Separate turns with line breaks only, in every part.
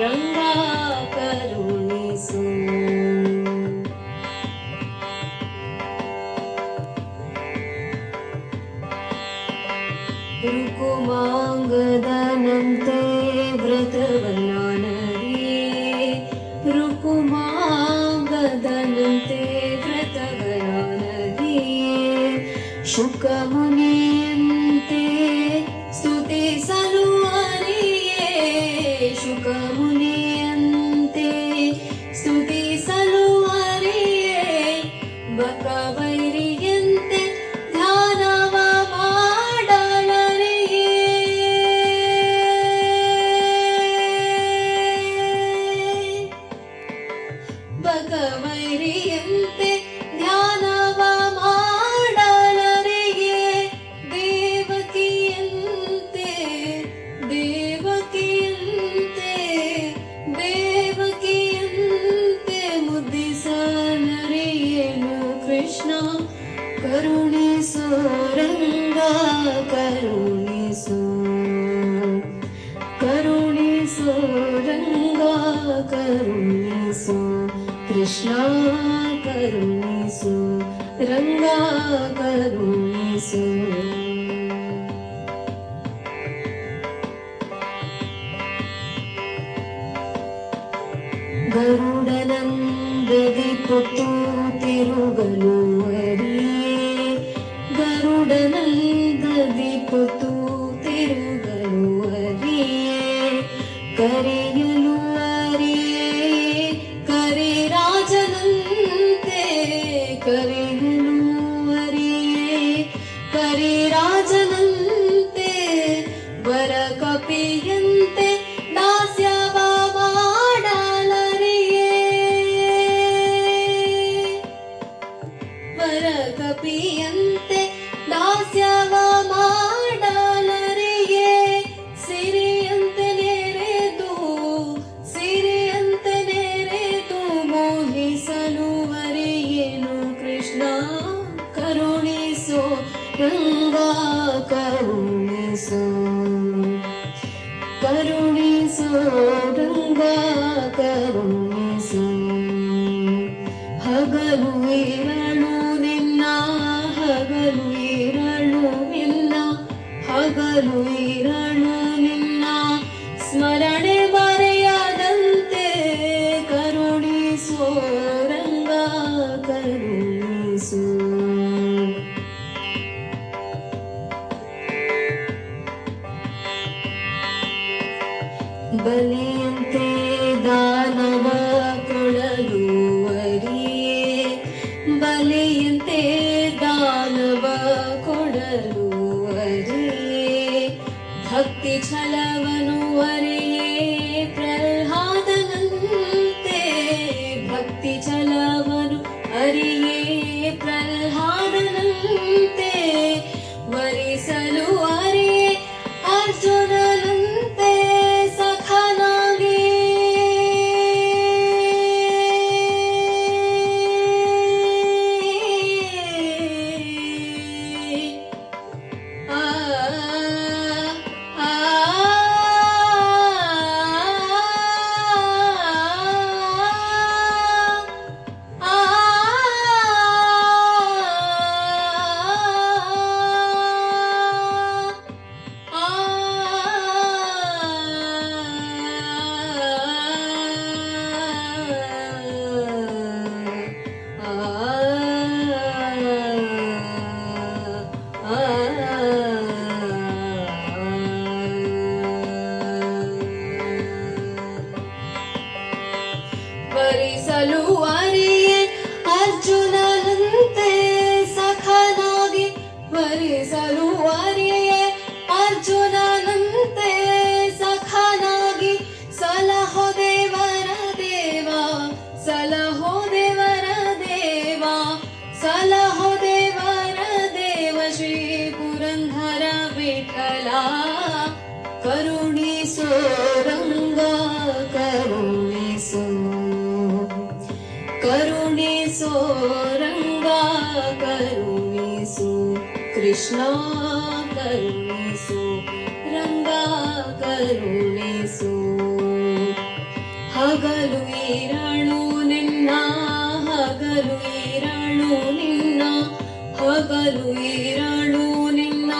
रङ्गा करोमि सुपुमाङ्गदनन्ते व्रतवया नरी रुपुमा गदनन्ते व्रतगया नरी शुक रङ्गा करुणे सु करुणे सुरङ्गा कृष्णा करुणे रङ्गा करुणे सु तिरुगलु। ಕರಿರಾಜನಂತೆ ವರ ಕಪಿಯಂತೆ ದಾಸ್ಯವ ಮಾಡಲರಿಯೇ ವರ ಕಪಿಯಂತೆ ದಾಸ್ಯವ ಮಾಡಲರಿಯೇ ಸಿರಿಯಂತೆ ನೆರೆದು ಸಿರಿಯಂತೆ ನೆರೆದು ಮೋಹಿಸಲು ಅರಿಯೇನು ಕೃಷ್ಣ? ರಂಗ ಕರುಣಿಸು. ಕರುಣಿಸು ರಂಗ ಕರುಣಿಸು. ಹಗಲು ಏರಳು ನಿನ್ನ ಹಗಲು ಏರಳು ನಿನ್ನ ಹಗಲು ಬಲಿಯಂತೆ ದಾನವ ಕೊಡಲು ಅರಿಯೇ ಬಲಿಯಂತೆ ದಾನವ ಕೊಡಲು ಭಕ್ತಿ ಛಲವನು ಅರಿಯೇ ವರಿಸಲು ಅರಿಯೇ ಅರ್ಜುನನಂತೆ ಸಖನಾಗಿ ಸಲಹೋ ದೇವರ ದೇವ ಸಲಹೋ ದೇವರ ದೇವ ಸಲಹೋ ದೇವರ ದೇವ ಶ್ರೀ ಪುರಂದರ ವಿಠಲ ಕರುಣಿಸೋ ರಂಗ ಕರುಣಿಸೋ ಕರುಣಿಸೋ ರಂಗ ಕರುಣಿಸು ಕೃಷ್ಣ ಕರುಣಿಸು, ರಂಗ ಕರುಣಿಸು. ಹಗಲು ಇರಳು ನಿನ್ನ, ಹಗಲು ಇರಳು ನಿನ್ನ, ಹಗಲು ಇರಳು ನಿನ್ನ.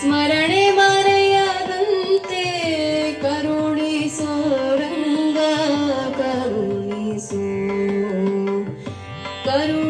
ಸ್ಮರಣೆ ಮರೆಯದಂತೆ ಕರುಣಿಸೋ, ರಂಗ ಕರುಣಿಸು. ಕರುಣಿಸೋ